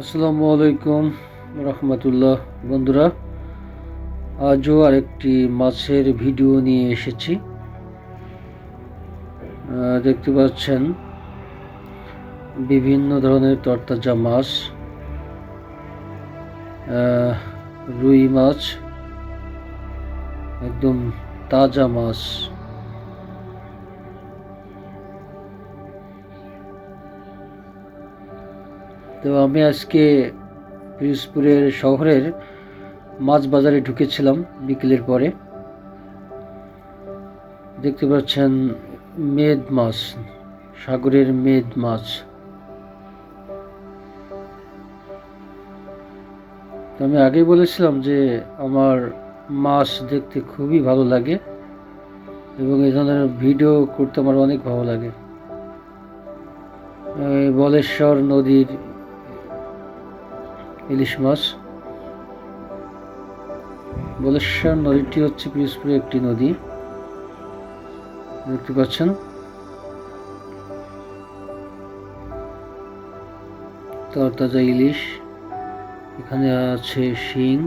আসসালামু আলাইকুম রহমতুল্লাহ। বন্ধুরা, আজও আরেকটি মাছের ভিডিও নিয়ে এসেছি। দেখতে পাচ্ছেন, বিভিন্ন ধরনের তরতাজা মাছ রুই মাছ, একদম তাজা মাছ। তো আমি আজকে পিরোজপুরের শহরের মাছ বাজারে ঢুকেছিলাম বিকেলের পরে। দেখতে পাচ্ছেন মেদ মাছ, সাগরের মেদ মাছ। তো আমি আগেই বলেছিলাম যে আমার মাছ দেখতে খুবই ভালো লাগে এবং এই ধরনের ভিডিও করতে আমার অনেক ভালো লাগে। বলেশ্বর নদীর ইলিশ মাছ। বলেশ্বর নদীটি হচ্ছে পিরোজপুরের একটি নদী। দেখতে পাচ্ছেন। তরতাজা ইলিশ। এখানে আছে শিং।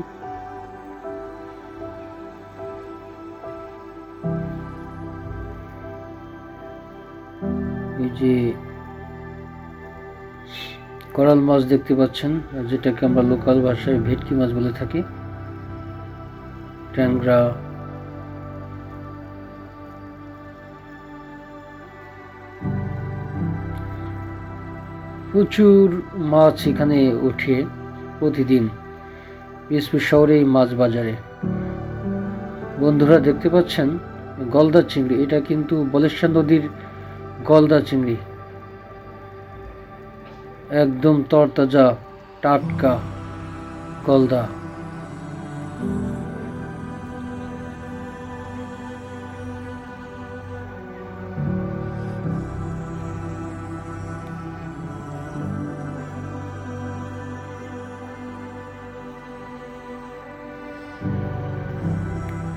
এই যে করাল মাছ দেখতে পাচ্ছেন যেটাকে আমরা লোকাল ভাষায় ভেটকি মাছ বলে থাকি। ট্যাংরা। প্রচুর মাছ এখানে ওঠে প্রতিদিন পিসপুর শহরে মাছ বাজারে। বন্ধুরা দেখতে পাচ্ছেন, গলদা চিংড়ি, এটা কিন্তু বলেশ্বর নদীর গলদা চিংড়ি। একদম তরতাজা টাটকা গলদা।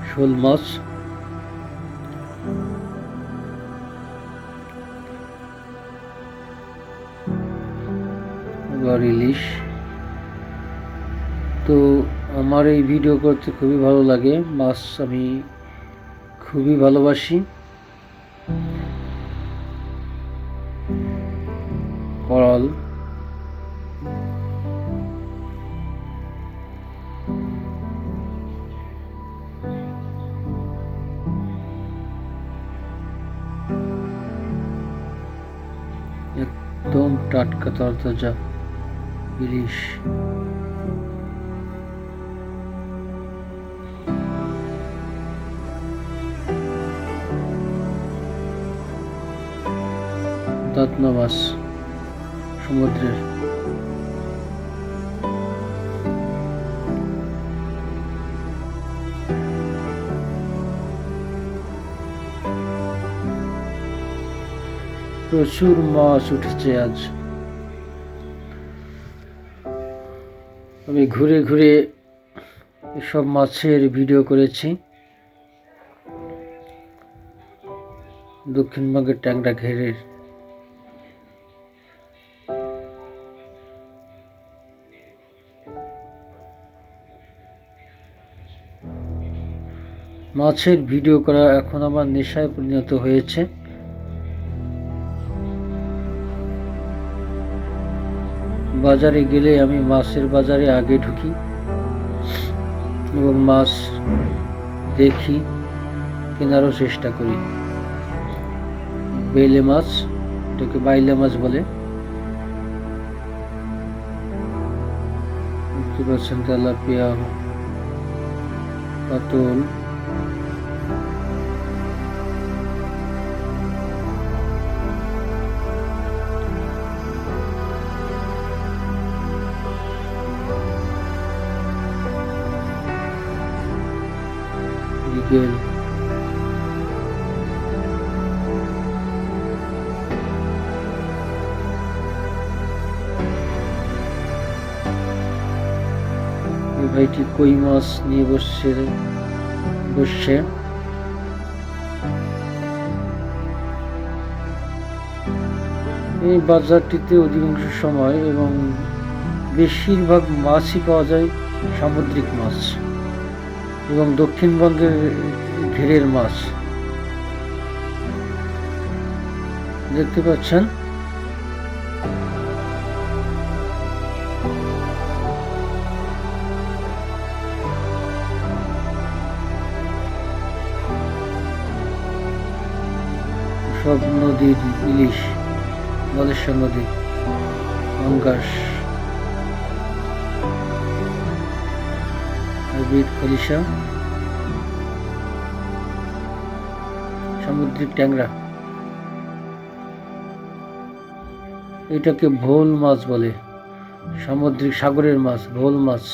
শোল মাছ ইলিশ তো আমার এই ভিডিও করতে খুবই ভালো লাগে। মাছ আমি খুবই ভালোবাসি। করল। একদম টাটকা তরতাজা। ইলিশ দাতনা সমুদ্রের। প্রচুর মাছ উঠেছে আজ। আমি ঘুরে ঘুরে এসব মাছের ভিডিও করেছি। দক্ষিণবঙ্গের ট্যাংরা ঘেরের। মাছের ভিডিও করা এখন আমার নেশায় পরিণত হয়েছে। বাজারে গেলে আমি মাছের বাজারে আগে ঢুকি এবং মাছ দেখি, কেনারও চেষ্টা করি। বেলে মাছ, এটাকে বাইলে মাছ বলে। দেখতে তেলাপিয়া কাতল এই ভাইটি কই মাছ নিয়ে বসছে বসছে এই বাজারটিতে অধিকাংশ সময় এবং বেশিরভাগ মাছই পাওয়া যায় সামুদ্রিক মাছ এবং দক্ষিণবঙ্গের ঘেরের মাছ। দেখতে পাচ্ছেন? সব নদীর ইলিশ বলেশ্বর নদী পাঙ্গাস হাইব্রিড খলিশা। সামুদ্রিক ট্যাংরা। এটাকে ভোল মাছ বলে। সামুদ্রিক সাগরের মাছ, ভোল মাছ।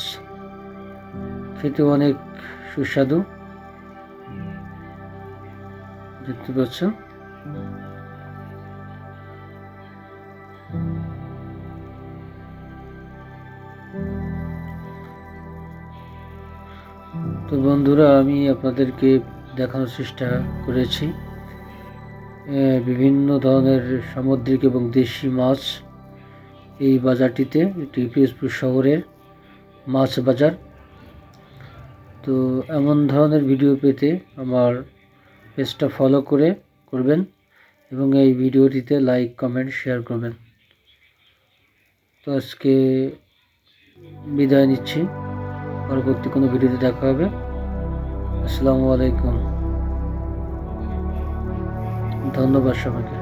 খেতে অনেক সুস্বাদু। দেখতে পাচ্ছেন তো বন্ধুরা, আমি আপনাদেরকে দেখানোর চেষ্টা করেছি। বিভিন্ন ধরনের সামুদ্রিক এবং দেশি মাছ এই বাজারটিতে, এটি পিরোজপুর শহরের মাছ বাজার। তো এমন ধরনের ভিডিও পেতে আমার পেজটা ফলো করে করবেন এবং এই ভিডিওটিতে লাইক, কমেন্ট, শেয়ার করবেন। তো আজকে বিদায় নিচ্ছি। পরবর্তী কোনো ভিডিওতে দেখা হবে। আসসালামু আলাইকুম। ধন্যবাদ সবাইকে।